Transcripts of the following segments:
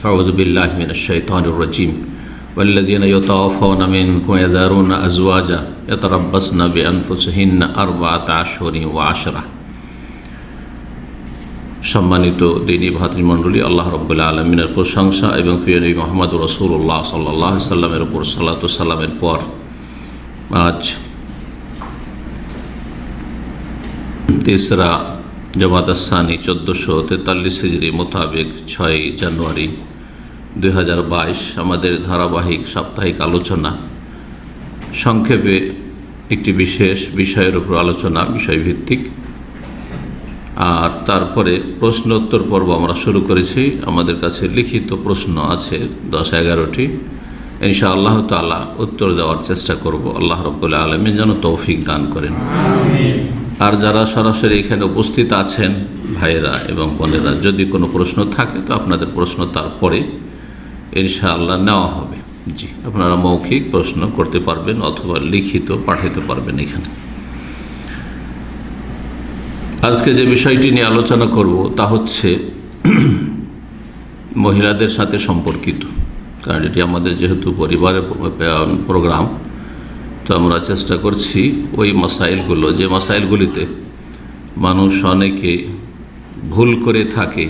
فأعوذ بالله من الشيطان الرجيم والذين يتوفون منكم يذرون أزواجا يتربصن بأنفسهن أربعة أشهر وعشرة সম্মানিত দিনী ভাতৃমণ্ডলী আল্লাহ রব্বুল্লা আলমিনের প্রশংসা এবং প্রিয় নবী মোহাম্মদ রসুল্লাহ সাল্লাহ সাল্লামের উপর সাল্লাতু সাল্লামের পর আজ তেসরা জমাদাসানি চোদ্দোশো তেতাল্লিশ হিজড়ি মোতাবেক ছয় জানুয়ারি দু হাজার বাইশ আমাদের ধারাবাহিক সাপ্তাহিক আলোচনা। সংক্ষেপে একটি বিশেষ বিষয়ের উপর আলোচনা বিষয়ভিত্তিক। আর তারপরে প্রশ্নোত্তর পর্ব আমরা শুরু করেছি। আমাদের কাছে লিখিত প্রশ্ন আছে দশ এগারোটি। ইনশা আল্লাহ তালা উত্তর দেওয়ার চেষ্টা করব। আল্লাহ রব্বুল্লা আলমী যেন তৌফিক দান করেন। আর যারা সরাসরি এখানে উপস্থিত আছেন ভাইয়েরা এবং বোনেরা যদি কোনো প্রশ্ন থাকে তো আপনাদের প্রশ্ন তারপরে ইনশাআল্লাহ নেওয়া হবে। জি, আপনারা মৌখিক প্রশ্ন করতে পারবেন অথবা লিখিত পাঠাতে পারবেন এখানে। আজকে যে বিষয়টি নিয়ে আলোচনা করব তা হচ্ছে মহিলাদের সাথে সম্পর্কিত। কারণ এটি আমাদের যেহেতু পরিবারের প্রোগ্রাম, তো আমরা চেষ্টা করছি ওই মাসাইলগুলো যে মাসাইলগুলিতে মানুষ অনেকে ভুল করে থাকে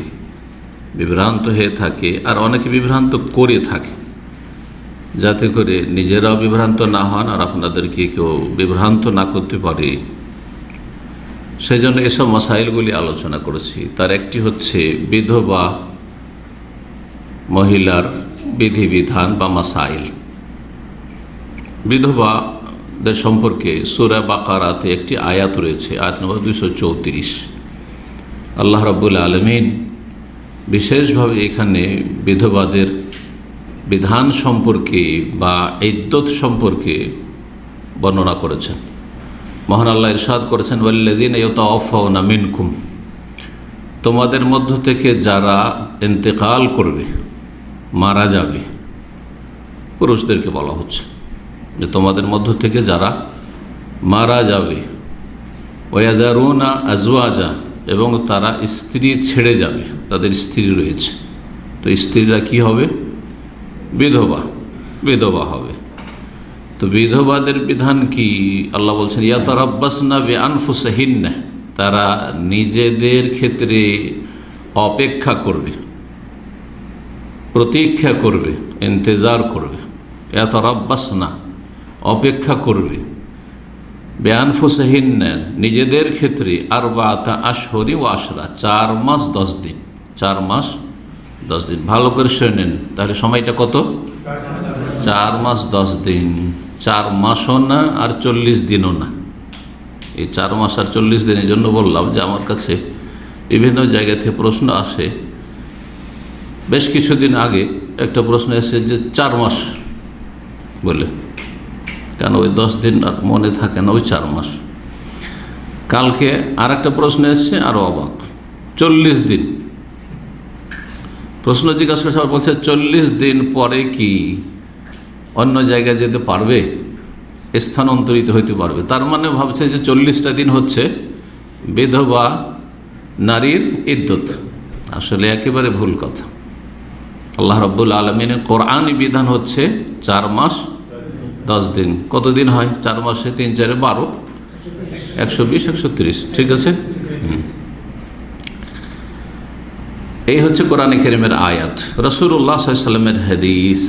বিভ্রান্ত হয়ে থাকে আর অনেকে বিভ্রান্ত করে থাকে। যাতে করে নিজেরাও বিভ্রান্ত না হন আর আপনাদেরকে কেউ বিভ্রান্ত না করতে পারে। সেই জন্য এসব মাসাইলগুলি আলোচনা করেছি। তার একটি হচ্ছে বিধবা মহিলার বিধিবিধান বা মাসাইল। বিধবাদের সম্পর্কে সুরা বাকারাতে একটি আয়াত রয়েছে, আয়াত নম্বর দুশো চৌত্রিশ। আল্লাহ রব্বুল আলমিন বিশেষভাবে এখানে বিধবাদের বিধান সম্পর্কে বা ইদ্যত সম্পর্কে বর্ণনা করেছেন। মহান আল্লাহ ইরশাদ করেছেন ওয়াল্লাদিন ইয়তাওয়াফাউনা মিনকুম তোমাদের মধ্য থেকে যারা ইন্তেকাল করবে, মারা যাবে, পুরুষদেরকে বলা হচ্ছে যে তোমাদের মধ্য থেকে যারা মারা যাবে। ওয়াদারুনা আজওয়াজা এবং তারা স্ত্রী ছেড়ে যাবে, তাদের স্ত্রী রয়েছে। তো স্ত্রীরা কি হবে? বিধবা বিধবা হবে। তো বিধবাদের বিধান কি? আল্লাহ বলছেন, ইয়া তারাব্বাস না বে আনফুসাহিন তারা নিজেদের ক্ষেত্রে অপেক্ষা করবে, প্রতীক্ষা করবে, ইন্তজার করবে। এত রাব্বাস না অপেক্ষা করবে। বেআনফুসাহিন নিজেদের ক্ষেত্রে আর বাতা আশহরি ও আশরা, চার মাস দশ দিন। চার মাস দশ দিন। ভালো করে শুনে নেন। তাহলে সময়টা কত? চার মাস দশ দিন। চার মাসও না আর চল্লিশ দিনও না। এই চার মাস আর চল্লিশ দিনের জন্য বললাম যে আমার কাছে বিভিন্ন জায়গা থেকে প্রশ্ন আসে। বেশ কিছুদিন আগে একটা প্রশ্ন এসে যে চার মাস বলে। কেন ওই দশ দিন আর মনে থাকে না, ওই চার মাস। কালকে আর একটা প্রশ্ন এসছে আরও অবাক। চল্লিশ দিন। প্রশ্ন জিজ্ঞাসা করে সবাই বলছে, চল্লিশ দিন পরে কি অন্য জায়গায় যেতে পারবে? স্থানান্তরিত হইতে পারবে। তার মানে ভাবছে যে চল্লিশটা দিন হচ্ছে বিধবা নারীর ইদ্যুৎ আসলে একেবারে ভুল কথা। আল্লাহ রব্বুল আলমিনের কোরআনই বিধান হচ্ছে চার মাস দশ দিন। কতদিন হয়? চার মাসে তিন, চারে বারো। একশো বিশ, একশো তিরিশ। ঠিক আছে? এই হচ্ছে কোরআন কেরিমের আয়াত। রসুল্লাহ সাল্লামের হাদিস।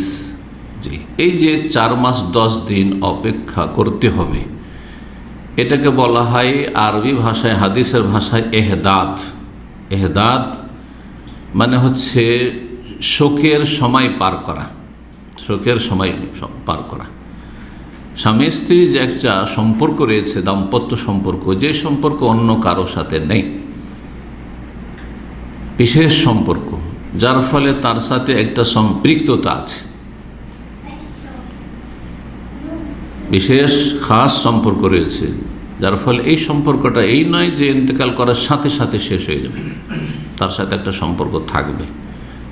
জি। এই যে চার মাস, দশ দিন অপেক্ষা করতে হবে, এটাকে বলা হয় আরবি ভাষায়, হাদিসের ভাষায় এহদাদ। এহদাদ মানে হচ্ছে শোকের সময় পার করা। শোকের সময় পার করা। স্বামী স্ত্রী যে একটা সম্পর্ক রয়েছে, দাম্পত্য সম্পর্ক, যে সম্পর্ক অন্য কারও সাথে নেই। বিশেষ সম্পর্ক, যার ফলে তার সাথে একটা সম্পৃক্ততা আছে। বিশেষ খাস সম্পর্ক রয়েছে, যার ফলে এই সম্পর্কটা এই নয় যে ইন্তেকাল করার সাথে সাথে শেষ হয়ে যাবে। তার সাথে একটা সম্পর্ক থাকবে।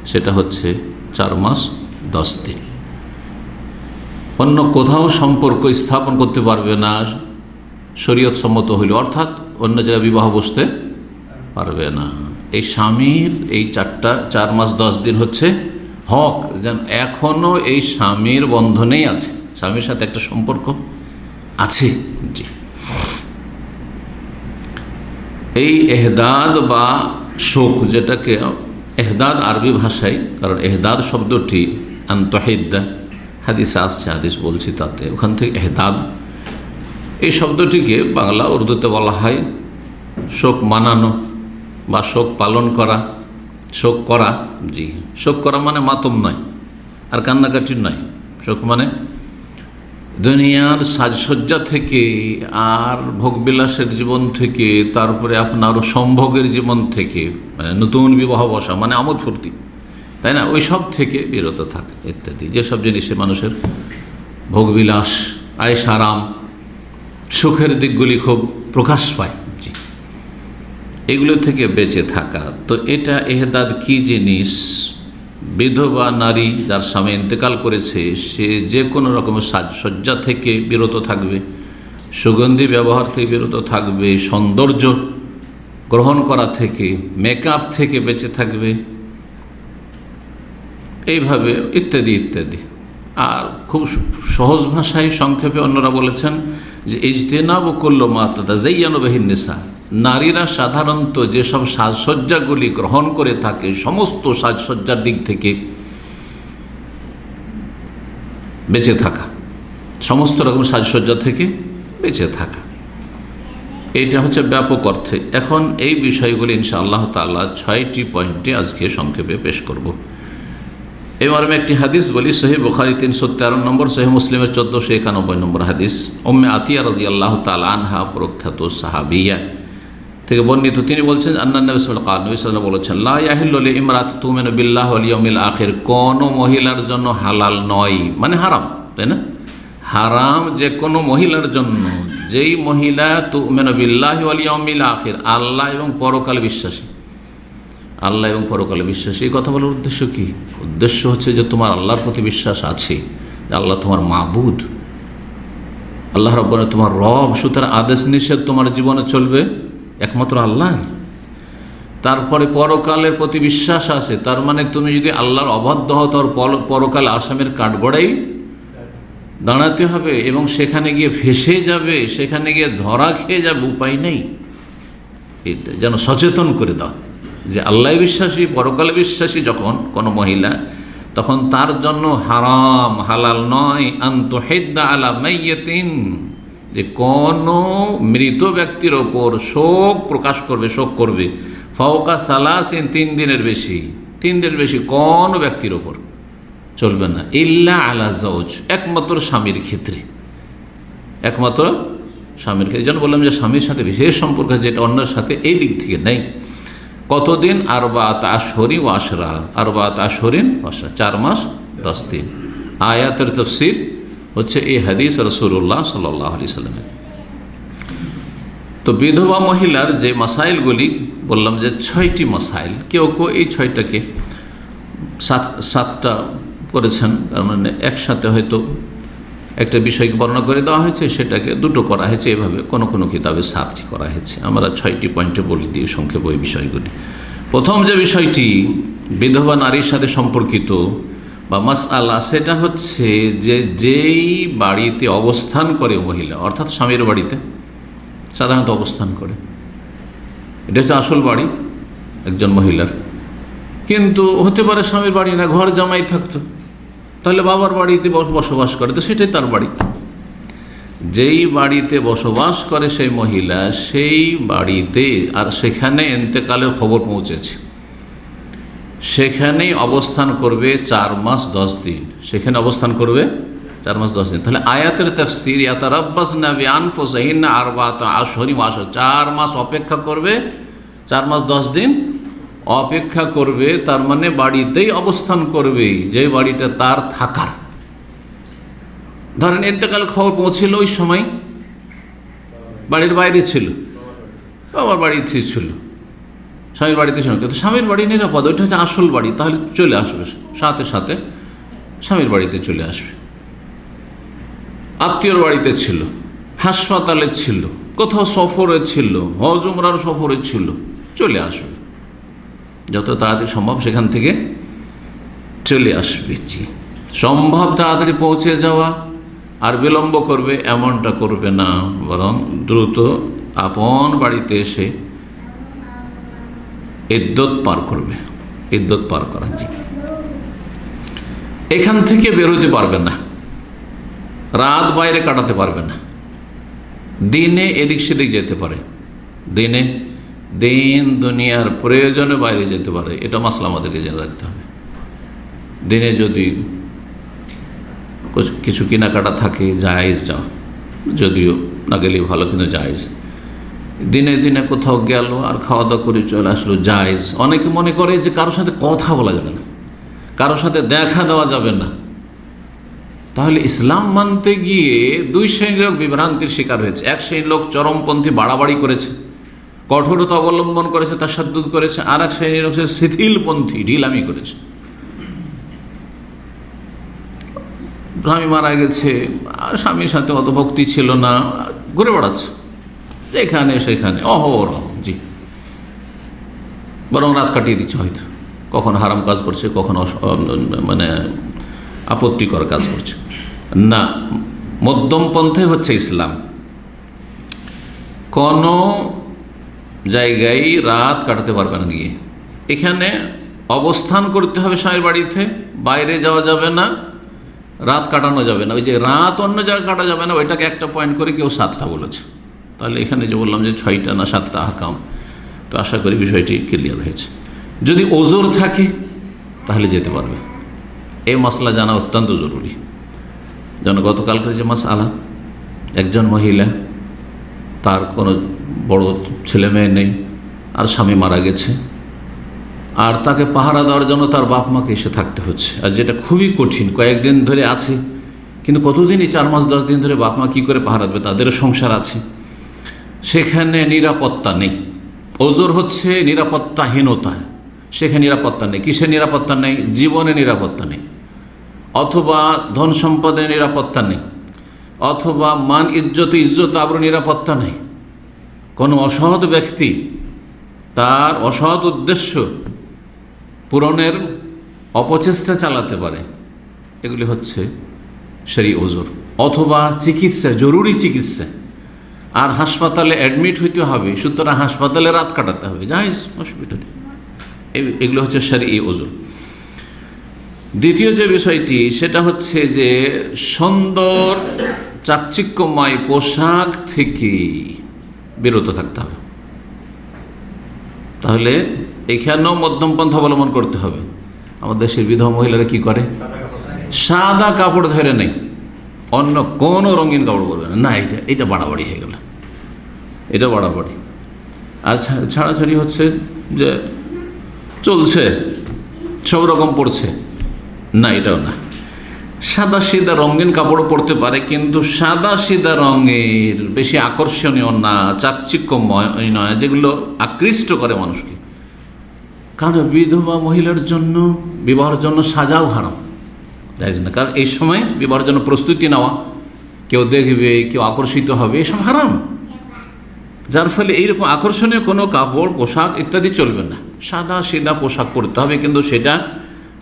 সেটা হচ্ছে চার মাস দশ দিন। অন্য কোথাও সম্পর্ক স্থাপন করতে পারবে না, শরীয়ত সম্মত হইল। অর্থাৎ অন্য জায়গায় বিবাহ বসতে পারবে না। এই স্বামীর এই চারটা, চার মাস দশ দিন হচ্ছে হক। যেন এখনও এই স্বামীর বন্ধনেই আছে। স্বামীর সাথে একটা সম্পর্ক আছে। জি। এই এহদাদ বা শোক যেটাকে, এহদাদ আরবি ভাষায়, কারণ এহদাদ শব্দটি আন্তহিদ্দা হাদিসে আসছে, হাদিস বলছি তাতে। ওখান থেকে এহদাদ। এই শব্দটিকে বাংলা উর্দুতে বলা হয় শোক মানানো বা শোক পালন করা। শোক করা, জি। শোক করা মানে মাতম নয়, আর কান্নাকাটি নয়। শোক মানে দুনিয়ার সাজসজ্জা থেকে আর ভোগবিলাসের জীবন থেকে, তারপরে আপনার সম্ভোগের জীবন থেকে মানে নতুন বিবাহ বসা মানে আমোদ ফুর্তি। তাই না? ওই সব থেকে বিরত থাকে, ইত্যাদি। যেসব জিনিসে মানুষের ভোগবিলাস আয়েস আরাম সুখের দিকগুলি খুব প্রকাশ পায়। জি। এগুলো থেকে বেঁচে থাকা। তো এটা এহদাদ কি জিনিস? বিধবা, নারী যার স্বামী ইন্তেকাল করেছে, সে যে কোনো রকমের সাজসজ্জা থেকে বিরত থাকবে, সুগন্ধি ব্যবহার থেকে বিরত থাকবে, সৌন্দর্য গ্রহণ করা থেকে মেকআপ থেকে বেঁচে থাকবে এইভাবে ইত্যাদি ইত্যাদি। আর খুব সহজ ভাষায় সংক্ষেপে অন্যরা বলেছেন যে, ইজতেনাব করল মাতা জৈয়ানবাহীন নেশা নারীরা সাধারণত যেসব সাজসজ্জাগুলি গ্রহণ করে থাকে, সমস্ত সাজসজ্জার দিক থেকে বেঁচে থাকা। সমস্ত রকম সাজসজ্জা থেকে বেঁচে থাকা। এটা হচ্ছে ব্যাপক অর্থে। এখন এই বিষয়গুলি ইনশা আল্লাহ তাল্লাহ ছয়টি পয়েন্টে আজকে সংক্ষেপে পেশ করব। এবার আমি একটি হাদিস বলি সহি বুখারি তিনশো তেরো নম্বর সহি মুসলিমের চোদ্দোশো একানব্বই নম্বর হাদিস। ওম্মে আতিয়া রাজি আল্লাহ তাল আনহা, প্রখ্যাত সাহাবিয়া। থেকে বর্ণিত, তিনি বলছেন, আন্না বলেছেন লাহিল্লি ইমরাত তুমেন বিল্লাহ আলিয়মিল আখের। কোনো মহিলার জন্য হালাল নয় মানে হারাম, তাই না? হারাম যে কোনো মহিলার জন্য। যেই মহিলা তুমেন বিল্লাহ আলিয়মিল আখের, আল্লাহ এবং পরকাল বিশ্বাসী। আল্লাহ এবং পরকালে বিশ্বাসী। এই কথা বলার উদ্দেশ্য কি? উদ্দেশ্য হচ্ছে যে তোমার আল্লাহর প্রতি বিশ্বাস আছে আল্লাহ তোমার মাবুদ। আল্লাহ রব্বানে তোমার রব, সুতরাং আদেশ নিষেধ তোমার জীবনে চলবে, একমাত্র আল্লাহ। তারপরে পরকালের প্রতি বিশ্বাস আছে, তার মানে তুমি যদি আল্লাহর অবাধ্য হও, তোর পরকাল আসামের কাঠগড়াই দাঁড়াতে হবে এবং সেখানে গিয়ে ফেসে যাবে, সেখানে গিয়ে ধরা খেয়ে যাবে, উপায় নেই। এটা যেন সচেতন করে দাও। যে আল্লাহ বিশ্বাসী, পরকালে বিশ্বাসী যখন কোনো মহিলা, তখন তার জন্য হারাম, হালাল নয়। আন্তহেদ্দা আলা মাইয়েতিন। যে কোনো মৃত ব্যক্তির ওপর শোক প্রকাশ করবে, শোক করবে। ফাওকা সালাসিন, তিন দিনের বেশি। তিন দিনের বেশি কোনো ব্যক্তির ওপর চলবে না। ইল্লা আলা জৌজ একমাত্র স্বামীর ক্ষেত্রে। একমাত্র স্বামীর ক্ষেত্রে। যেন বললাম যে স্বামীর সাথে বিশেষ সম্পর্ক যেটা অন্যের সাথে এই দিক থেকে নেই। কতদিন? আরবাত আশহরি ও আশরা। আরবাত আশহরিন আশরা। চার মাস, দশ দিন। আয়াতের তফসির হচ্ছে এই হাদিস রসুল্লাহ সাল্লামের। তো বিধবা মহিলার যে মাসাইলগুলি, বললাম যে ছয়টি মাসাইল, কেউ কেউ এই ছয়টাকে সাত, সাতটা করেছেন, তার মানে একসাথে হয়তো একটা বিষয়কে বর্ণনা করে দেওয়া হয়েছে, সেটাকে দুটো করা হয়েছে, এভাবে কোনো কোনো কিতাবে সাতটি করা হয়েছে। আমরা ছয়টি পয়েন্টে বলি, দিয়ে সংক্ষেপ ওই বিষয়গুলি। প্রথম যে বিষয়টি, বিধবা নারীর সাথে সম্পর্কিত বা মাস আল্লাহ সেটা হচ্ছে যে যেই বাড়িতে অবস্থান করে মহিলা, অর্থাৎ স্বামীর বাড়িতে, সাধারণত অবস্থান করে। এটা হচ্ছে আসল বাড়ি, একজন মহিলার। কিন্তু হতে পারে স্বামীর বাড়ি না, ঘর জামাই থাকতো। তাহলে বাবার বাড়িতে বসবাস করে, তো সেটাই তার বাড়ি। যেই বাড়িতে বসবাস করে সেই মহিলা, সেই বাড়িতে, আর সেখানে এন্তেকালের খবর পৌঁছেছে। সেখানেই অবস্থান করবে চার মাস দশ দিন। সেখানে অবস্থান করবে চার মাস দশ দিন। তাহলে আয়াতের তফসির, ইয়াতারাব্বাস নাবি আনফোসাহিন আর বা আসহরি মাস চার মাস অপেক্ষা করবে, চার মাস দশ দিন। অপেক্ষা করবে, তার মানে বাড়িতেই অবস্থান করবে, যে বাড়িটা তার থাকার। ধরেন এতেকাল খবর পৌঁছিল ওই সময়, বাড়ির বাইরে ছিল আমার বাড়িতে ছিল, স্বামীর বাড়িতে ছিল। কিন্তু স্বামীর বাড়ি নিরাপদ, ওইটা হচ্ছে আসল বাড়ি, তাহলে চলে আসবে, সাথে সাথে স্বামীর বাড়িতে চলে আসবে। আত্মীয়র বাড়িতে ছিল, হাসপাতালে ছিল, কোথাও সফরে ছিল, হজ, উমরার সফরে ছিল, চলে আসবে। যত তাড়াতাড়ি সম্ভব সেখান থেকে চলে আসবে জি। সম্ভব তাড়াতাড়ি পৌঁছে যাওয়া আর বিলম্ব করবে এমনটা করবে না, বরং দ্রুত আপন বাড়িতে এসে ইদ্যত পার করবে ইদ্যত পার করা জি। এখান থেকে বেরোতে পারবে না, রাত বাইরে কাটাতে পারবে না, দিনে এদিক সেদিক যেতে পারে, দিনে দিন দুনিয়ার প্রয়োজনে বাইরে যেতে পারে, এটা মাসলা আমাদেরকে জেনে রাখতে হবে। দিনে যদি কিছু কেনাকাটা থাকে, জায়েজ যাও যদিও না গেলে ভালো, কিন্তু জায়েজ। দিনে দিনে কোথাও গেল আর খাওয়া দাওয়া করে চলে আসলো, জায়েজ। অনেকে মনে করে যে কারোর সাথে কথা বলা যাবে না, কারোর সাথে দেখা দেওয়া যাবে না। তাহলে ইসলাম মানতে গিয়ে দুই শ্রেণির লোক বিভ্রান্তির শিকার হয়েছে। এক শ্রেণির লোক চরমপন্থী বাড়াবাড়ি করেছে। কঠোরতা অবলম্বন করেছে তার সাদ্দুদ করেছে আর এক শ্রেণির সে শিথিলপন্থী, ঢিলামি করেছে। স্বামী মারা গেছে, আর স্বামীর সাথে অত ভক্তি ছিল না, ঘুরে বেড়াচ্ছে। যেখানে সেখানে, অহরহ, জি। বরং রাত কাটিয়ে দিচ্ছে হয়তো। কখন হারাম কাজ করছে, কখন মানে আপত্তিকর কাজ করছে। না মধ্যম পন্থে হচ্ছে ইসলাম। কোনো জায়গায় রাত কাটাতে পারবে না গিয়ে। এখানে অবস্থান করতে হবে স্বামীর বাড়িতে, বাইরে যাওয়া যাবে না, রাত কাটানো যাবে না। ওই যে রাত অন্য জায়গায় কাটা যাবে না, ওইটাকে একটা পয়েন্ট করে কেউ সাতটা বলেছে। তাহলে এখানে যে বললাম যে ছয়টা না সাতটা হাকাম তো আশা করি বিষয়টি ক্লিয়ার হয়েছে। যদি ওজোর থাকে, তাহলে যেতে পারবে। এই মশলা জানা অত্যন্ত জরুরি। যেন গতকালকের যে মাস আলা একজন মহিলা তার কোনো বড় ছেলে মেয়ে নেই, আর স্বামী মারা গেছে। আর তাকে পাহারা দেওয়ার জন্য তার বাপ মাকে এসে থাকতে হচ্ছে। আর যেটা খুবই কঠিন, কয়েকদিন ধরে আছে, কিন্তু কতদিনই চার মাস, দশ দিন ধরে বাপ মা কী করে পাহারা দেবে, তাদেরও সংসার আছে। সেখানে নিরাপত্তা নেই। ওজোর হচ্ছে নিরাপত্তাহীনতা সেখানে নিরাপত্তা নেই। কিসের নিরাপত্তা নেই? জীবনে নিরাপত্তা নেই। অথবা ধন সম্পদের নিরাপত্তা নেই। অথবা মান, ইজ্জত ইজ্জত আবর নিরাপত্তা নেই। কোনো অসৎ ব্যক্তি তার অসৎ উদ্দেশ্য পূরণের অপচেষ্টা চালাতে পারে। এগুলি হচ্ছে সেই ওজোর অথবা চিকিৎসা, জরুরি চিকিৎসা। আর হাসপাতালে অ্যাডমিট হইতে হবে, সুতরাং হাসপাতালে রাত কাটাতে হবে যাইস অসুবিধা নেই। এগুলো হচ্ছে সারি এই ওজোর। দ্বিতীয় যে বিষয়টি, সেটা হচ্ছে যে সুন্দর চাকচিক্যময় পোশাক থেকে বিরত থাকতে হবে। তাহলে এখানেও মধ্যম পন্থা অবলম্বন করতে হবে। আমাদের দেশের বিধবা মহিলারা কি করে? সাদা কাপড় ধরে নেই। অন্য কোনো রঙিন কাপড় পরবে না। না, এটা এটা বাড়াবাড়ি হয়ে গেল। এটা বাড়াবাড়ি। আর ছাড়াছাড়ি হচ্ছে যে চলছে, সব রকম পড়ছে। না, এটাও না। সাদা সিধা রঙিন কাপড় পরতে পারে, কিন্তু সাদা সিধা রঙের বেশি আকর্ষণীয় না, চাকচিক্যময় নয়, যেগুলো আকৃষ্ট করে মানুষকে। কারণ বিধবা মহিলার জন্য বিবাহের জন্য সাজাও হারাম। যাইজ না কারণ এই সময় বিবাহের জন্য প্রস্তুতি নেওয়া, কেউ দেখবে, কেউ আকর্ষিত হবে, এসব হারাম। যার ফলে এইরকম আকর্ষণীয় কোনো কাপড়, পোশাক ইত্যাদি চলবে না। সাদা সিধা পোশাক পরতে হবে, কিন্তু সেটা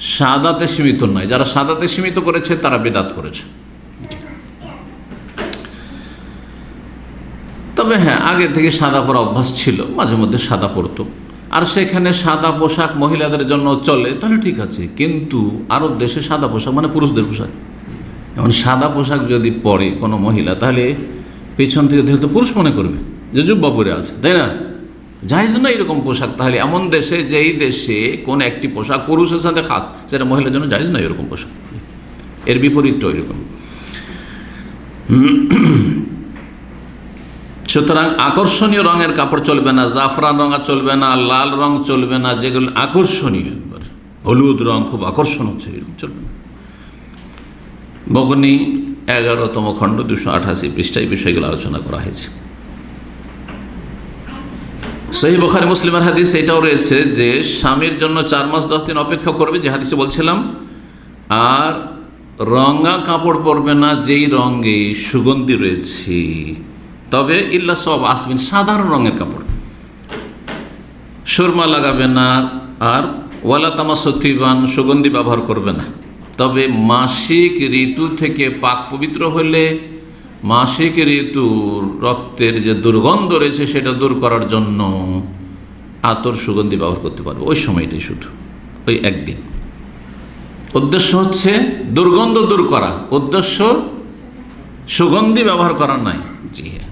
সাদাতে সীমিত নয়। যারা সাদাতে সীমিত করেছে, তারা বেদাত করেছে। তবে হ্যাঁ আগে থেকে সাদা পরা অভ্যাস ছিল, মাঝে মধ্যে সাদা পরতো। আর সেখানে সাদা পোশাক মহিলাদের জন্য চলে, তাহলে ঠিক আছে। কিন্তু আরব দেশে সাদা পোশাক মানে পুরুষদের পোশাক। এখন সাদা পোশাক যদি পরে কোনো মহিলা, তাহলে পেছন থেকে দেখলে তো পুরুষ মনে করবে যে জুব্বা পরে আছে, তাই না? যাইজ না এরকম পোশাক? তাহলে এমন দেশে, যেই দেশে কোন একটি পোশাক পুরুষের সাথে খাস, সেটা মহিলার জন্য যাইজ না এরকম পোশাক? এর বিপরীতটা এরকম সুতরাং আকর্ষণীয় রঙের কাপড় চলবে না, জাফরান রঙা চলবে না, লাল রং চলবে না, যেগুলো আকর্ষণীয় একবার হলুদ রং খুব আকর্ষণ হচ্ছে, এরকম চলবে না। মগনি এগারোতম খণ্ড দুশো আঠাশি পৃষ্ঠায় বিষয়গুলো আলোচনা করা হয়েছে। সেই বখারি মুসলিমের হাদিস এটাও রয়েছে যে স্বামীর জন্য চার মাস দশ দিন অপেক্ষা করবে, যে হাদিসে বলছিলাম। আর রঙা কাপড় পরবে না যেই রঙে সুগন্ধি রয়েছে। তবে ইল্লা সব আসবেন সাধারণ রঙের কাপড়। সুরমা লাগাবে না আর ওয়ালা তামা সত্যিবান সুগন্ধি ব্যবহার করবে না। তবে মাসিক ঋতু থেকে পাক পবিত্র হলে মাসিক ঋতুর রক্তের যে দুর্গন্ধ রয়েছে সেটা দূর করার জন্য আতর সুগন্ধি ব্যবহার করতে পারবে। ওই সময়টাই শুধু, ওই একদিন। উদ্দেশ্য হচ্ছে দুর্গন্ধ দূর করা। উদ্দেশ্য সুগন্ধি ব্যবহার করা নাই। জি হ্যাঁ।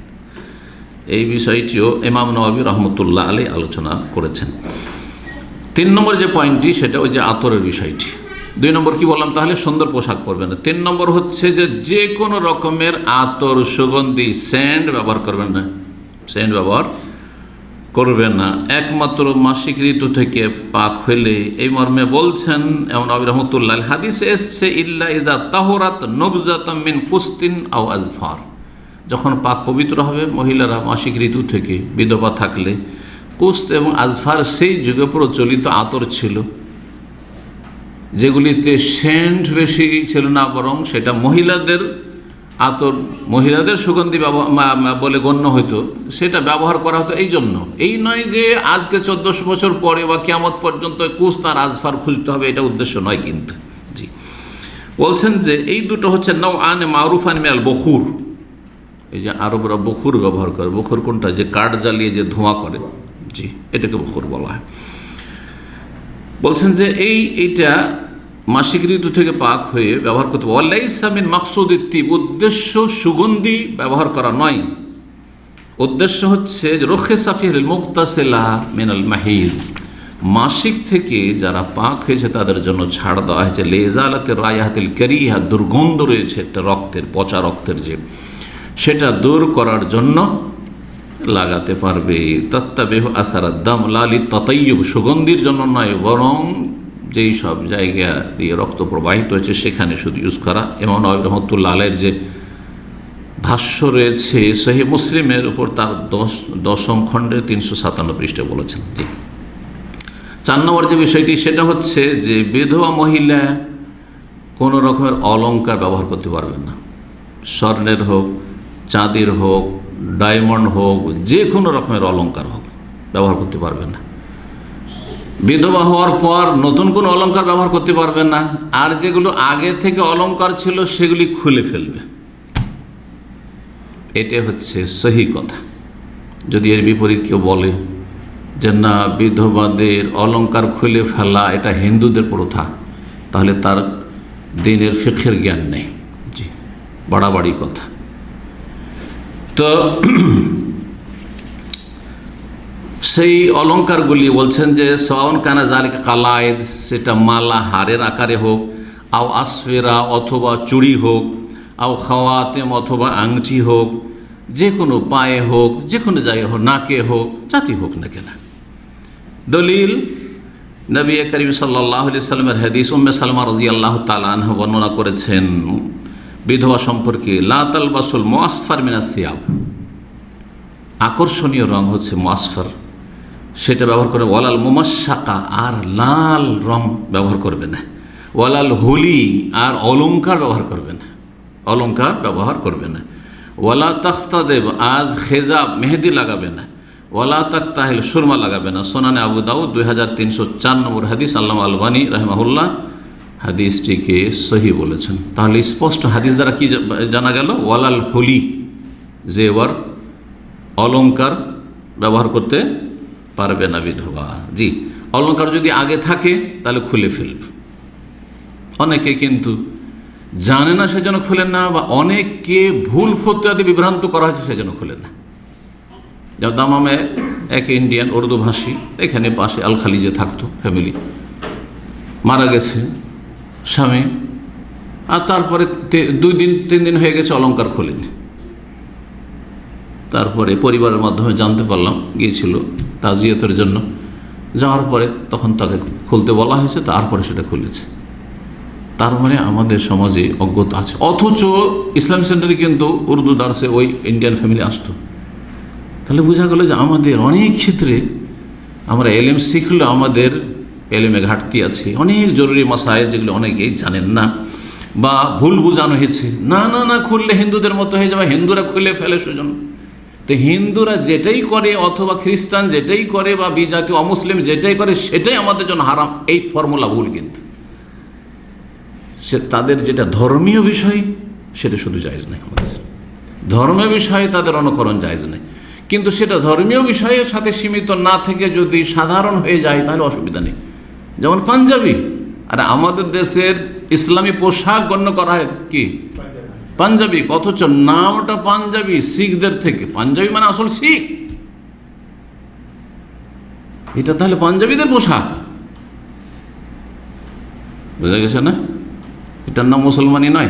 এই বিষয়টিও এমাম নবাবী রহমতুল্লাহ আলী আলোচনা করেছেন। তিন নম্বর যে পয়েন্টটি, সেটা ওই যে আতরের বিষয়টি। দুই নম্বর কি বললাম? তাহলে সুন্দর পোশাক পরবে না। তিন নম্বর হচ্ছে যে যে কোনো রকমের আতর, সুগন্ধি সেন্ট ব্যবহার করবেন না। সেন্ট ব্যবহার করবে না। একমাত্র মাসিক ঋতু থেকে পাক হইলে এই মর্মে বলছেন এমন আবি রহমতুল্লাহ হাদিস এসছে, ইল্লা ইদা তাহরাত নবজাত মিন কুস্তিন আও আজফার। যখন পাক পবিত্র হবে, মহিলারা মাসিক ঋতু থেকে বিধবা থাকলে কুস্ত এবং আজফার সেই যুগে প্রচলিত আতর ছিল। যেগুলিতে সেন্ট বেশি ছিল না বরং সেটা মহিলাদের আতর, মহিলাদের সুগন্ধি বলে গণ্য হতো সেটা ব্যবহার করা হতো এই জন্য এই নয় যে আজকে চোদ্দোশো বছর পরে বা কেমত পর্যন্ত কুস্ত আর আজফার খুঁজতে হবে, এটা উদ্দেশ্য নয় কিন্তু। জি। বলছেন যে এই দুটো হচ্ছে নৌ আন মারুফ আন মেয়াল বখুর। এই যে আরবরা বখুর ব্যবহার করে, বখুর কোনটা? যে কাঠ জ্বালিয়ে যে ধোঁয়া করে। জি, এটাকে বখুর বলা হয়। বলছেন যে এই, এইটা মাসিক ঋতু থেকে পাক হয়ে ব্যবহার করতে ওয়াল্লা ইসলামিন মাকসুদ ইত্তিব উদ্দেশ্য সুগন্ধি ব্যবহার করা নয়। উদ্দেশ্য হচ্ছে রক্ষে সাফিল মুক্তাসেলা মিনাল মাহিদ মাসিক থেকে যারা পাক হয়েছে তাদের জন্য ছাড় দেওয়া হয়েছে। লেজালাতে রায়াহাতিল কেরিহা, দুর্গন্ধ রয়েছে একটা রক্তের, পচা রক্তের যে, সেটা দূর করার জন্য লাগাতে পারবে। তত্ত্বাবেহ আসারাদ্দাম লালি ততাইয়ুব, সুগন্ধির জন্য নয়, বরং যেই সব জায়গা দিয়ে রক্ত প্রবাহিত হয়েছে, সেখানে শুধু ইউজ করা। এমন রহমতুল্লা আলের যে ভাষ্য রয়েছে, সহি মুসলিমের উপর তার দশ, দশম খণ্ডে তিনশো সাতান্ন পৃষ্ঠে বলেছেন। জি। চার নম্বর যে বিষয়টি, সেটা হচ্ছে যে বিধবা মহিলা কোনো রকমের অলঙ্কার ব্যবহার করতে পারবেন না। স্বর্ণের হোক, চাঁদের হোক ডায়মন্ড হোক, যে কোনো রকমের অলংকার হোক, ব্যবহার করতে পারবেন না। বিধবা হওয়ার পর নতুন কোনো অলংকার ব্যবহার করতে পারবে না। আর যেগুলো আগে থেকে অলংকার ছিল, সেগুলি খুলে ফেলবে। এটা হচ্ছে সহি কথা। যদি এর বিপরীত কেউ বলে যে, না, বিধবাদের অলংকার খুলে ফেলা, এটা হিন্দুদের প্রথা, তাহলে তার দিনের ফিখের জ্ঞান নেই। জি, বাড়াবাড়ি কথা। তো সেই অলঙ্কারগুলি বলছেন যে, সওন কানা জালিকা কালায়েদ, সেটা মালা হারের আকারে হোক, আও আসফেরা অথবা চুড়ি হোক, আও খাওয়াতেম অথবা আংটি হোক যে কোনো পায়ে হোক যে কোনো জায়গায় হোক, নাকে হোক জাতি হোক না কেনা। দলিল, নবী করিম সাল্লাহ সাল্লামের হাদিস উম্মে সালমা রাজি আল্লাহ তালাহ বর্ণনা করেছেন। বিধবা সম্পর্কে লাতাল বাসুল মোয়াসফার মিনা সিয়াব আকর্ষণীয় রং হচ্ছে মোয়াসফার। সেটা ব্যবহার করে ওয়ালাল মোমাশাকা আর লাল রং ব্যবহার করবে না। ওয়ালাল হোলি আর অলঙ্কার ব্যবহার করবে না। অলংকার ব্যবহার করবে না। ওয়ালা তখতাদেব আজ খেজাব মেহেদি লাগাবে না। ওয়ালা তাক তাহিল সুরমা লাগাবে না। সোনানে আবু দাউদ দুই হাজার তিনশো চার নম্বর হাদিস আল্লাহ আলবানী রহমাহুল্লাহ হাদিসটিকে সহি বলেছেন। তাহলে স্পষ্ট হাদিস দ্বারা কি জানা গেল? ওয়ালাল হোলি, যে ওয়ার অলংকার ব্যবহার করতে পারবে না বিধবা। জি অলঙ্কার যদি আগে থাকে, তাহলে খুলে ফেলবে। অনেকে কিন্তু জানে না সেজন্য খুলেন না, বা অনেককে ভুল ফতুয়াতে বিভ্রান্ত করা হয়েছে সেজন্য খুলেন না। যেমন দামামে এক ইন্ডিয়ান উর্দুভাষী, এখানে পাশে আল খালিজে থাকতো ফ্যামিলি। মারা গেছে। স্বামী। আর তারপরে দুই দিন, তিন দিন হয়ে গেছে অলংকার খোলেনি। তারপরে পরিবারের মাধ্যমে জানতে পারলাম, গিয়েছিল তাজিয়তের জন্য। যাওয়ার পরে তখন তাকে খুলতে বলা হয়েছে, তারপরে সেটা খুলেছে। তার মানে আমাদের সমাজে অজ্ঞতা আছে। অথচ ইসলাম সেন্টারে কিন্তু উর্দু দার্সে ওই ইন্ডিয়ান ফ্যামিলি আসতো। তাহলে বোঝা গেল যে আমাদের অনেক ক্ষেত্রে আমরা এলএম শিখলে আমাদের এলএমে ঘাটতি আছে, অনেক জরুরি মশাইল যেগুলো অনেকেই জানেন না, বা ভুল বোঝানো হয়েছে। না না না, খুললে হিন্দুদের মতো হয়ে যাবে, হিন্দুরা খুলে ফেলে সুজন। তো হিন্দুরা যেটাই করে, অথবা খ্রিস্টান যেটাই করে, বা বিজাতি অমুসলিম যেটাই করে, সেটাই আমাদের জন্য হারাম। এই ফর্মুলা ভুল কিন্তু। সে তাদের যেটা ধর্মীয় বিষয়, সেটা শুধু জায়জ নেই আমাদের ধর্মীয় বিষয়ে তাদের অনুকরণ জায়জ নেই কিন্তু সেটা ধর্মীয় বিষয়ের সাথে সীমিত না থেকে যদি সাধারণ হয়ে যায়, তাহলে অসুবিধা নেই। যেমন পাঞ্জাবি। আর আমাদের দেশের ইসলামী পোশাক গণ্য করা হয় কি? পাঞ্জাবি। অথচ নামটা পাঞ্জাবি শিখদের থেকে। পাঞ্জাবি মানে আসল শিখ। এটা তাহলে পাঞ্জাবিদের পোশাক। বোঝা গেছে না? এটার নাম মুসলমানই নয়।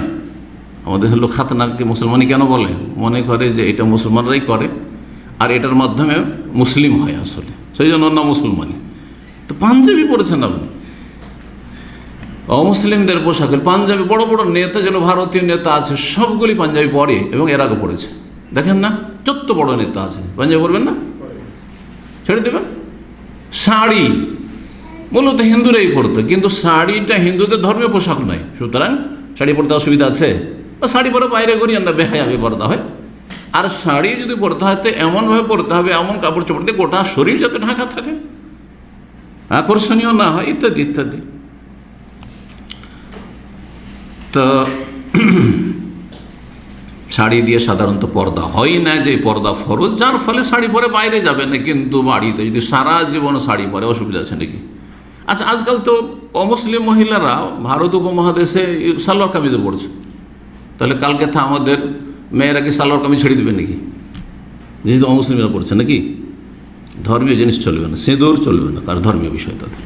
আমাদের লোক খাতনাকে মুসলমানি কেন বলে? মনে করে যে এটা মুসলমানরাই করে। আর এটার মাধ্যমে মুসলিম হয় আসলে। সেই জন্য না মুসলমানি তো পাঞ্জাবি পড়েছেন আপনি? অমুসলিমদের পোশাকের পাঞ্জাবি, বড় বড় নেতা যেন ভারতীয় নেতা আছে, সবগুলি পাঞ্জাবি পরে এবং এর আগে পড়েছে দেখেন না, যত বড় নেতা আছে, পাঞ্জাবি পড়বেন না? ছেড়ে দেবেন? শাড়ি, মূলত হিন্দুরাই পড়তো কিন্তু শাড়িটা হিন্দুদের ধর্মীয় পোশাক নয়। সুতরাং শাড়ি পরতে অসুবিধা আছে। বা শাড়ি পরে বাইরে করি আমরা বেহায়াবি পরতে হয়। আর শাড়ি যদি পরতে হয়, তো এমনভাবে পরতে হবে, এমন কাপড় চোপড় দিয়ে গোটা শরীর যাতে ঢাকা থাকে। আকর্ষণীয় না হয়, ইত্যাদি ইত্যাদি। তো শাড়ি দিয়ে সাধারণত পর্দা হয় না, যে পর্দা ফরজ, যার ফলে শাড়ি পরে বাইরে যাবে না, কিন্তু বাড়িতে যদি সারা জীবন শাড়ি পরে অসুবিধা আছে নাকি? আচ্ছা আজকাল তো অমুসলিম মহিলারা ভারত উপমহাদেশে সালোয়ার কামিজে পড়ছে তাহলে কালকে আমাদের মেয়েরা কি সালোয়ার কামিজ ছেড়ে দেবে নাকি? যেহেতু অমুসলিমরা পড়ছে নাকি? ধর্মীয় জিনিস চলবে না, সেঁদুর চলবে না, তার ধর্মীয় বিষয় তাদের।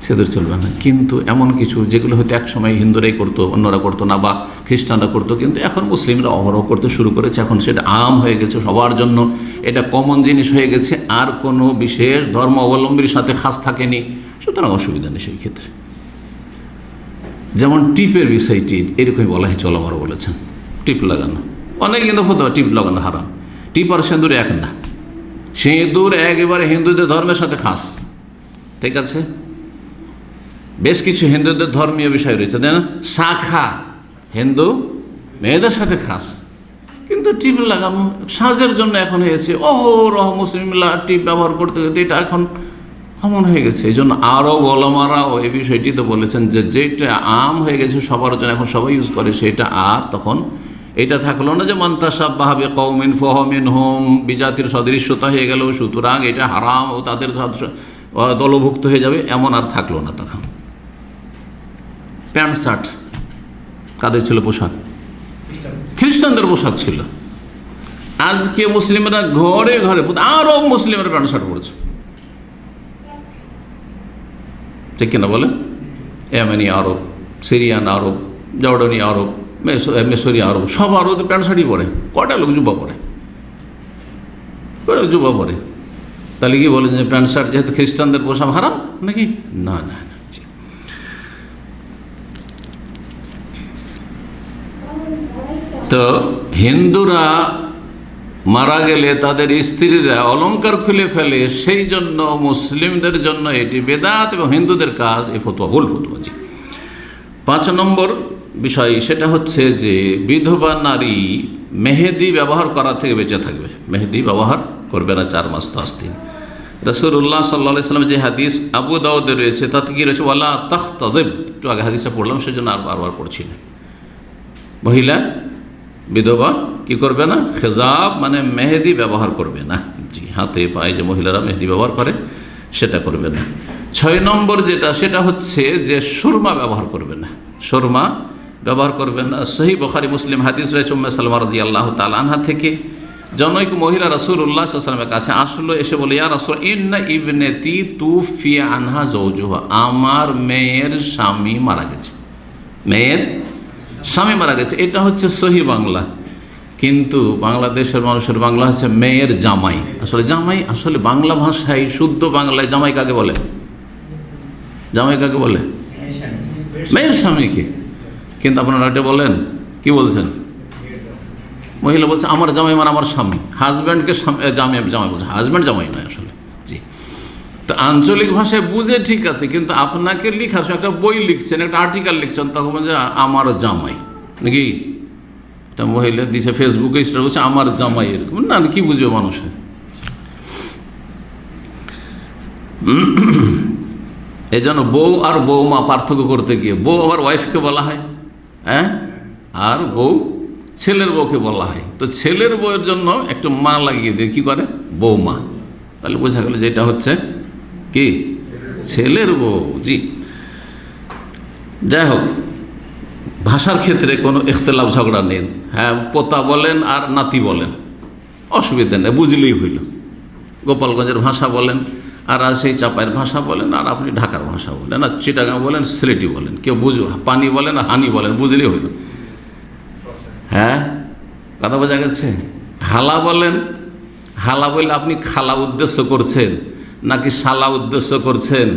সেদের চলবে না, কিন্তু এমন কিছু যেগুলো হয়তো একসময় হিন্দুরাই করতো, অন্যরা করতো না বা খ্রিস্টানরা করতো, কিন্তু এখন মুসলিমরা অহরহ করতে শুরু করেছে, এখন সেটা আম হয়ে গেছে সবার জন্য, এটা কমন জিনিস হয়ে গেছে, আর কোনো বিশেষ ধর্ম অবলম্বীর সাথে খাস থাকেনি, সুতরাং অসুবিধা নেই সেই ক্ষেত্রে। যেমন টিপের বিষয়টি এরকমই বলা হয় চলামারও বলেছেন, টিপ লাগানো। অনেকে কিন্তু ফতো টিপ লাগানো হারাম। টিপ আর সিঁদুর এক না। সিঁদুর একেবারে হিন্দুদের ধর্মের সাথে খাস। ঠিক আছে? বেশ কিছু হিন্দুদের ধর্মীয় বিষয় রয়েছে, তাই না? শাখা হিন্দু মেয়েদের সাথে খাস। কিন্তু টিপ লাগানো সাজের জন্য এখন হয়েছে, ও রহ মুসলিমরা টিপ ব্যবহার করতে করতে এটা এখন কমন হয়ে গেছে। এই জন্য আরও বলমারাও এই বিষয়টিতে বলেছেন যে যেটা আম হয়ে গেছে, সবার জন্য এখন সবাই ইউজ করে, সেটা আর তখন এটা থাকল না যে মন্তাসাব বাহাবে কৌমিন ফহমিন হোম বিজাতির সদৃশ্যতা হয়ে গেল সুতরাং এটা হারাম ও তাদের দলভুক্ত হয়ে যাবে এমন আর থাকল না তখন। প্যান্ট শার্ট কাদের ছিল পোশাক? খ্রিস্টানদের। পোশাক ছিল। আজকে মুসলিমরা ঘরে ঘরে আরও মুসলিমরা প্যান্ট শার্ট পড়ছে ঠিক কিনা বলে এমনি আরব সিরিয়ান আরব জর্ডনি আরব মেসরি আরব, সব আরব প্যান্ট শার্টই পরে কটা লোক যুবা পরে? কটা যুবা পরে? তাহলে কি বলেন যে প্যান্ট শার্ট যেহেতু খ্রিস্টানদের পোশাক, হারাম নাকি? না না তো হিন্দুরা মারা গেলে তাদের স্ত্রীরা অলঙ্কার খুলে ফেলে, সেই জন্য মুসলিমদের জন্য এটি বেদাত এবং হিন্দুদের কাজ এই ফতুয়া, ভুল ফতুয়া, জি। পাঁচ নম্বর বিষয় সেটা হচ্ছে যে বিধবা নারী মেহেদি ব্যবহার করা থেকে বেঁচে থাকবে। মেহেদি ব্যবহার করবে না চার মাস পাঁচ দিন। রসুল্লাহ সাল্লা সাল্লাম যে হাদিস আবু দাউদে রয়েছে, তাতে কি রয়েছে? ওয়ালা তখতদেব একটু আগে হাদিসটা পড়লাম, সেজন্য আর বারবার পড়ছি না। মহিলা, বিধবা কি করবে না? খেজাব মানে মেহেদি ব্যবহার করবে না। জি, হাতে পায়ে যে মহিলারা মেহেদি ব্যবহার করে, সেটা করবে না। ছয় নম্বর যেটা, সেটা হচ্ছে যে সুরমা ব্যবহার করবে না। সুরমা ব্যবহার করবেন না। সহি বখারি, মুসলিম হাদিস রয়েছে উম্মে সালমা রাজি আল্লাহ তালানহা থেকে। জনৈক মহিলা রাসুল উল্লাহ সাল্লামের কাছে আসলো, এসে বলে, ইয়া রসুল, ইন্না ইবনেতি তু ফি আনহা জৌজুহা আমার মেয়ের স্বামী মারা গেছে। মেয়ের স্বামী মারা গেছে। এটা হচ্ছে সহি বাংলা। কিন্তু বাংলাদেশের মানুষের বাংলা হচ্ছে মেয়ের জামাই। আসলে জামাই, আসলে বাংলা ভাষায় শুদ্ধ বাংলায় জামাই কাকে বলে? জামাই কাকে বলে? মেয়ের স্বামীকে কিন্তু আপনারা এটা বলেন, কি বলছেন? মহিলা বলছে, আমার জামাই মানে আমার স্বামী। হাজব্যান্ডকে জামাই জামাই বলছে হাজব্যান্ড জামাই নয় আসলে। জি। তো আঞ্চলিক ভাষায় বুঝে ঠিক আছে, কিন্তু আপনাকে সময় একটা বই লিখছেন, একটা আর্টিকেল লিখছেন, তখন বলছে, আমার জামাই। নাকি? একটা মহিলা দিছে ফেসবুকে স্টার বলছে আমার জামাই, এরকম। না কি বুঝবে মানুষের এই জন্য বউ আর বৌমা পার্থক্য করতে গিয়ে, বউ আবার ওয়াইফকে বলা হয়। হ্যাঁ? আর বউ ছেলের বউকে বলা হয়। তো ছেলের বউয়ের জন্য একটু মা লাগিয়ে দিয়ে কী করে? বৌমা তাহলে বোঝা গেল যে এটা হচ্ছে কি? ছেলের বউ। জি। যাই হোক, ভাষার ক্ষেত্রে কোনো ইখতলাফ ঝগড়া নেই। হ্যাঁ পোতা বলেন আর নাতি বলেন। অসুবিধা নেই, বুঝলেই হইল। গোপালগঞ্জের ভাষা বলেন আর আর সেই চাপাইয়ের ভাষা বলেন, আর আপনি ঢাকার ভাষা বলেন, আর চিটাগাঁ বলেন, সিলেটি বলেন, কেউ বুঝু, পানি বলেন হানি বলেন, বুঝলেই হইল। হ্যাঁ? কথা বোঝা গেছে? হালা বলেন, হালা বলে আপনি খালা উদ্দেশ্য করছেন, নাকি শালা উদ্দেশ্য করছেন?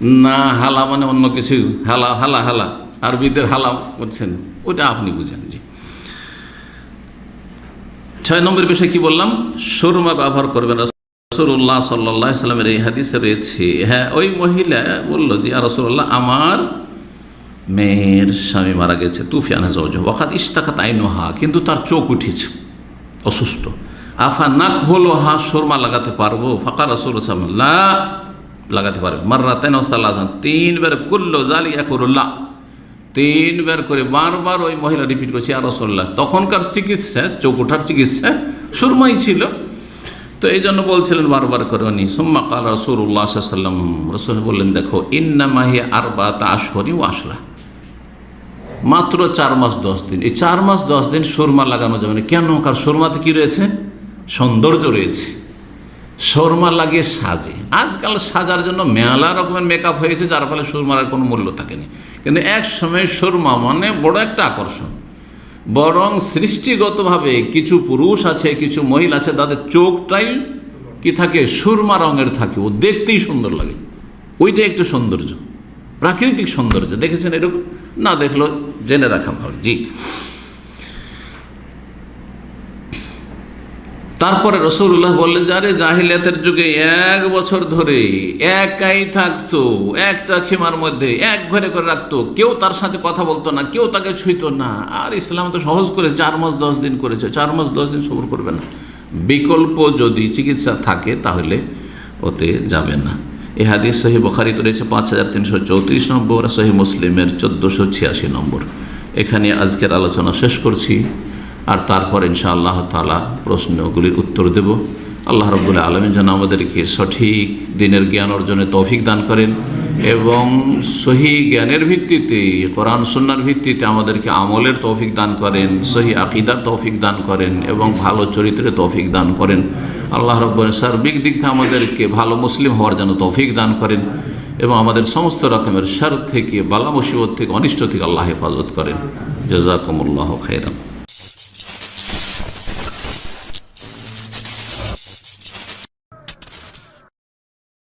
না, হালা মানে অন্য কিছু, হালা হালা হালা। আরবিদের হালা করছেন ওটা আপনি বুঝেন জি। ছয় নম্বর বিষয় কি বললাম? সুরমা ব্যবহার করবেন। রসুল্লাহ সাল্লাহ এই হাদিসে রয়েছে। হ্যাঁ ওই মহিলা বলল যে রসুল্লাহ আমার মেয়ের স্বামী মারা গেছে ইস্তাকাত আইনোহা, কিন্তু তার চোখ উঠেছে, অসুস্থ। আফা নাক হলো হা সুরমা লাগাতে পারব? ফাঁকা রসুল লা, লাগাতে পারবে। মার্রা তেন সাল্লাহ তিনবার কুল্লো জালি একরুল্লাহ তিনবার করে বারবার ওই মহিলা রিপিট করছে আর রসল্লাহ তখনকার চিকিৎসা, চোখ ওঠার চিকিৎসা, সুরমাই ছিল তো এই জন্য বলছিলেন বারবার করে উনি, সোম্মা কাল রসুল্লাহ সাল্লাম রসুল বললেন, দেখো ইন্নামাহি আর বা তা আসরি ও আসরা মাত্র চার মাস দশ দিন, এই চার মাস দশ দিন সুরমা লাগানো যাবে না। কেন? কারণ সুরমাতে কী রয়েছে? সৌন্দর্য রয়েছে। সুরমা লাগিয়ে সাজে। আজকাল সাজার জন্য মেলা রকমের মেকআপ হয়েছে, যার ফলে সুরমার কোনো মূল্য থাকেনি। কিন্তু এক সময় সুরমা মানে বড় একটা আকর্ষণ। বরং সৃষ্টিগতভাবে কিছু পুরুষ আছে, কিছু মহিলা আছে, তাদের চোখটাই কি থাকে? সুরমা রঙের থাকে। ও দেখতেই সুন্দর লাগে। ওইটাই একটু সৌন্দর্য। প্রাকৃতিক সৌন্দর্য। দেখেছেন এরকম? না দেখল জেনে রাখা ভালো। জি। তারপরে রসুল্লাহ বললেন যে, আরে জাহিলিয়াতের যুগে এক বছর ধরে একাই থাকতো, একটা খেমার মধ্যে এক ঘরে করে রাখতো, কেউ তার সাথে কথা বলতো না, কেউ তাকে ছুঁইতো না। আর ইসলাম তো সহজ করে চার মাস দশ দিন করেছে, চার মাস দশ দিন সবর করবে না। বিকল্প যদি চিকিৎসা থাকে তাহলে ওতে যাবে না। এ হাদিস সহি বখারিত রয়েছে পাঁচ হাজার তিনশো চৌত্রিশ নম্বর সহি মুসলিমের চোদ্দোশো ছিয়াশি নম্বর। এখানে আজকের আলোচনা শেষ করছি। আর তারপর ইনশা আল্লাহ তালা প্রশ্নগুলির উত্তর দেব। আল্লাহ রব্বুল আলমী যেন আমাদেরকে সঠিক দিনের জ্ঞান অর্জনে তৌফিক দান করেন এবং সহি জ্ঞানের ভিত্তিতে, কোরআন সন্ন্যার ভিত্তিতে আমাদেরকে আমলের তৌফিক দান করেন, সহি আকিদার তৌফিক দান করেন এবং ভালো চরিত্রে তৌফিক দান করেন। আল্লাহ রব্বুল সার্বিক দিক থেকে আমাদেরকে ভালো মুসলিম হওয়ার জন্য তৌফিক দান করেন এবং আমাদের সমস্ত রকমের সার থেকে, বালা মুসিবত থেকে, অনিষ্ট থেকে আল্লাহ হেফাজত করেন। জাজাকুমুল্লাহ খেরাম